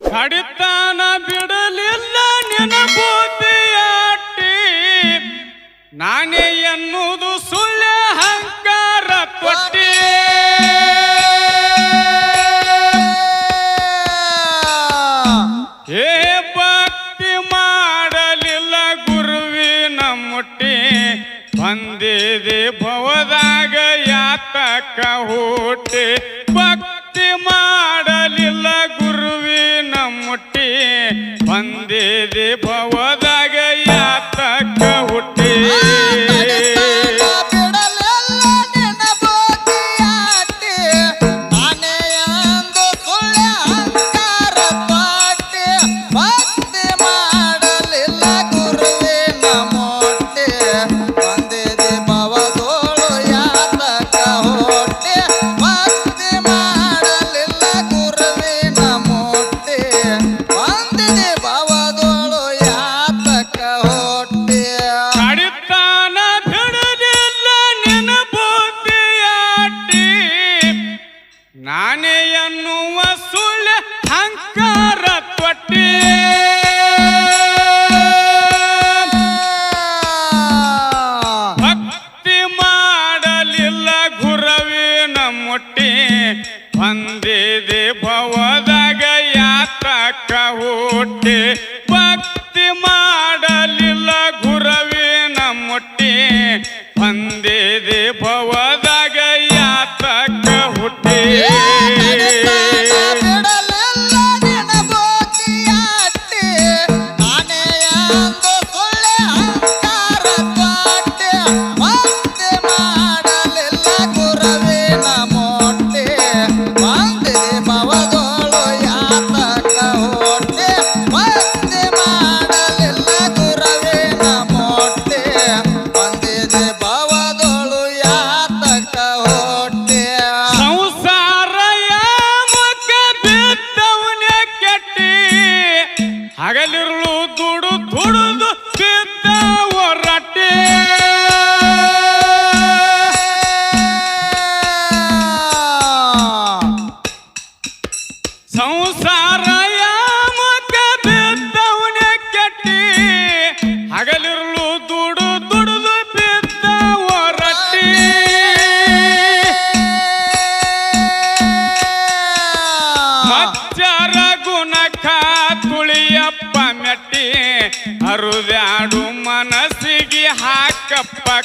ಕಡಿತಾನ ಬಿಡಲಿಲ್ಲ ನೆನಪೂತಿಯಾಟಿ ನಾನೇ ಎನ್ನುವುದು ಸುಳ್ಳ ಹಂಕಾರ ತೊಟ್ಟಿ ಹೇ ಭಕ್ತಿ ಮಾಡಲಿಲ್ಲ ಗುರುವಿನ ಮುಟ್ಟಿ ಬಂದಿದೆ ಭವದಾಗ ಯಾತಕ ಹುಟ್ಟಿ.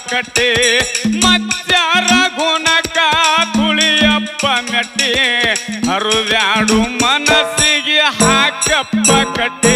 ಕಟ್ಟಿ ಮಚ್ಚಾರ ಗುಣಕ ತುಳಿಯಪ್ಪ ಮೆಟ್ಟಿ ಅರುವ್ಯಾಡು ಮನಸ್ಸಿಗೆ ಹಾಕಪ್ಪ ಕಟ್ಟಿ.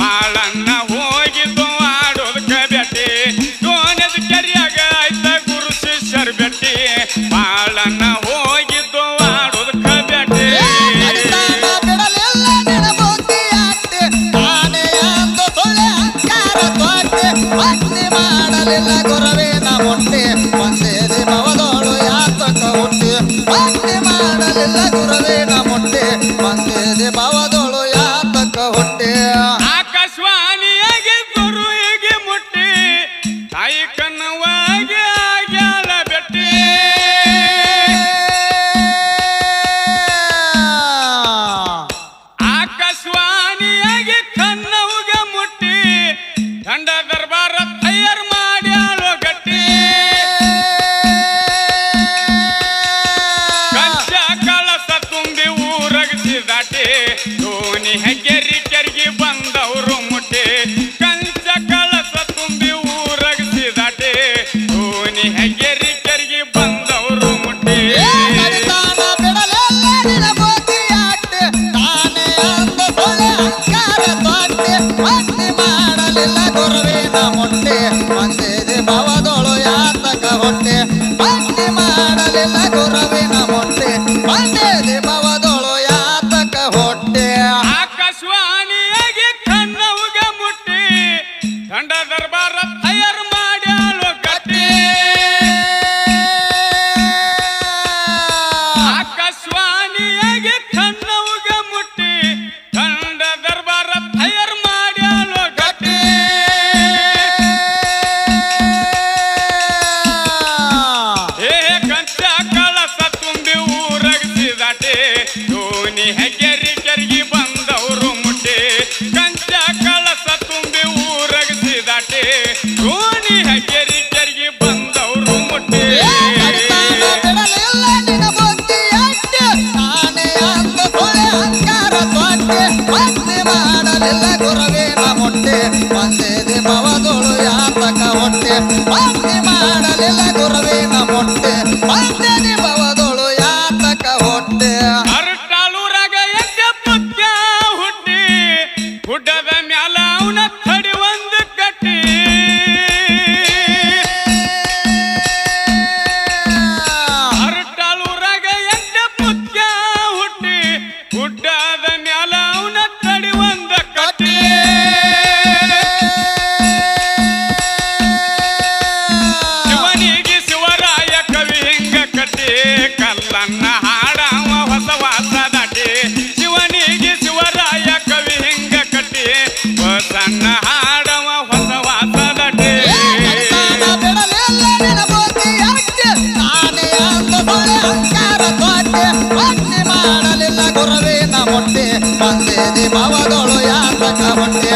ಮಾಳನ್ನ ಹೋಗಿದ್ದು ಮಾಡೋದಕ್ಕ ಬೆಟ್ಟಿ ದೋನದ ಕೆರೆಯಾಗ ಆಯ್ತ ಗುರು ಶಿಷ್ಯರ ಬೆಟ್ಟಿ ಮಾಳನ್ನ ಹೋಗಿದ್ದು ಮಾಡೋದಕ್ಕ ಬೆಟ್ಟಿ ಮಾಡಲಿಲ್ಲ ಗುರವೇ ನಮ್ಮೊಟ್ಟೆ ಒಂದೇ ದಿನವದೋಳು ಯಾತಕ್ಕ ಹುಟ್ಟಿ ಮಾಡಲಿಲ್ಲ ಗುರವೇ ನಮ್ಮೊಟ್ಟೆ ಒಂದೇ ದಿನವದೋಳು ಹೊಟ್ಟೆ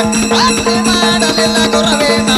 ಹೊಟ್ಟೆ ಭಕ್ತಿ ಮಾಡಲಿಲ್ಲ